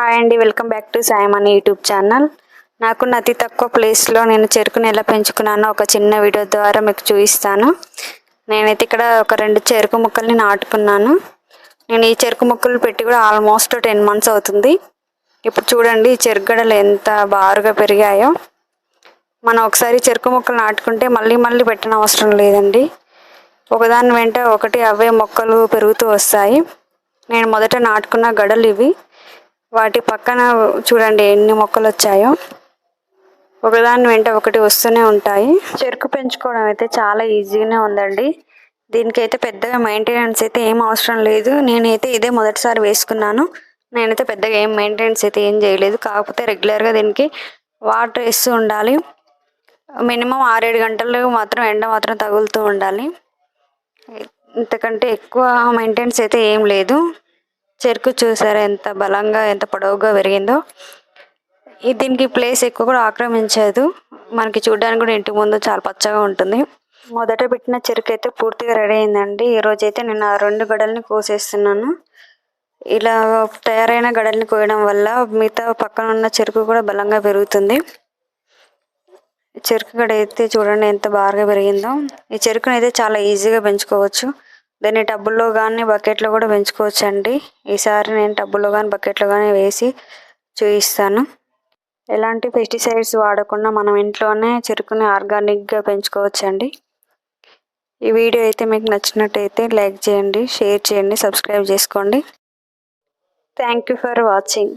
Hi అండి welcome back to సాయమని YouTube channel. నాకు అతి తక్కువ ప్లేస్లో నేను చెరుకుని ఎలా పెంచుకున్నానో ఒక చిన్న వీడియో ద్వారా మీకు చూపిస్తాను. నేనైతే ఇక్కడ ఒక రెండు చెరుకు ముక్కల్ని నాటుకున్నాను. నేను ఈ చెరుకు ముక్కలు పెట్టి కూడా ఆల్మోస్ట్ టెన్ మంత్స్ అవుతుంది. ఇప్పుడు చూడండి ఈ చెరుకు గడలు ఎంత బారుగా పెరిగాయో. మనం ఒకసారి చెరుకు ముక్కలు నాటుకుంటే మళ్ళీ మళ్ళీ పెట్టిన అవసరం లేదండి. ఒకదాని వెంట ఒకటి అవే మొక్కలు పెరుగుతూ వస్తాయి. నేను మొదట నాటుకున్న గడలు ఇవి. వాటి పక్కన చూడండి ఎన్ని మొక్కలు వచ్చాయో. ఒకదాని వెంట ఒకటి వస్తూనే ఉంటాయి. చెరుకు పెంచుకోవడం అయితే చాలా ఈజీగానే ఉందండి. దీనికైతే పెద్దగా మెయింటెనెన్స్ అయితే ఏం అవసరం లేదు. నేనైతే ఇదే మొదటిసారి వేసుకున్నాను. నేనైతే పెద్దగా ఏం మెయింటెనెన్స్ అయితే ఏం చేయలేదు. కాకపోతే రెగ్యులర్గా దీనికి వాటర్ వేస్తూ ఉండాలి. మినిమం ఆరేడు గంటలు మాత్రం ఎండ మాత్రం తగులుతూ ఉండాలి. ఇంతకంటే ఎక్కువ మెయింటెనెన్స్ అయితే ఏం లేదు. చెరుకు చూసారా? ఎంత బలంగా ఎంత పొడవుగా పెరిగిందో దీనికి ప్లేస్ ఎక్కువ కూడా ఆక్రమించదు. మనకి చూడడానికి కూడా ఇంటి ముందు చాలా పచ్చగా ఉంటుంది. మొదట పెట్టిన చెరుకు అయితే పూర్తిగా రెడీ అయిందండి. ఈ అయితే నేను ఆ రెండు గడల్ని కోసేస్తున్నాను. ఇలా తయారైన గడల్ని కోయడం వల్ల మిగతా పక్కన ఉన్న చెరుకు కూడా బలంగా పెరుగుతుంది. చెరుకు గడ అయితే చూడండి ఎంత బాగా పెరిగిందో ఈ చెరుకునైతే అయితే చాలా ఈజీగా పెంచుకోవచ్చు. దాన్ని టబ్బుల్లో కానీ బకెట్లో కూడా పెంచుకోవచ్చు అండి ఈసారి నేను టబ్బుల్లో కానీ బకెట్లో కానీ వేసి చూపిస్తాను ఎలాంటి పెస్టిసైడ్స్ వాడకుండా మనం ఇంట్లోనే చెరుకుని ఆర్గానిక్గా పెంచుకోవచ్చు అండి ఈ వీడియో అయితే మీకు నచ్చినట్టయితే లైక్ చేయండి షేర్ చేయండి సబ్స్క్రైబ్ చేసుకోండి. Thank you for watching.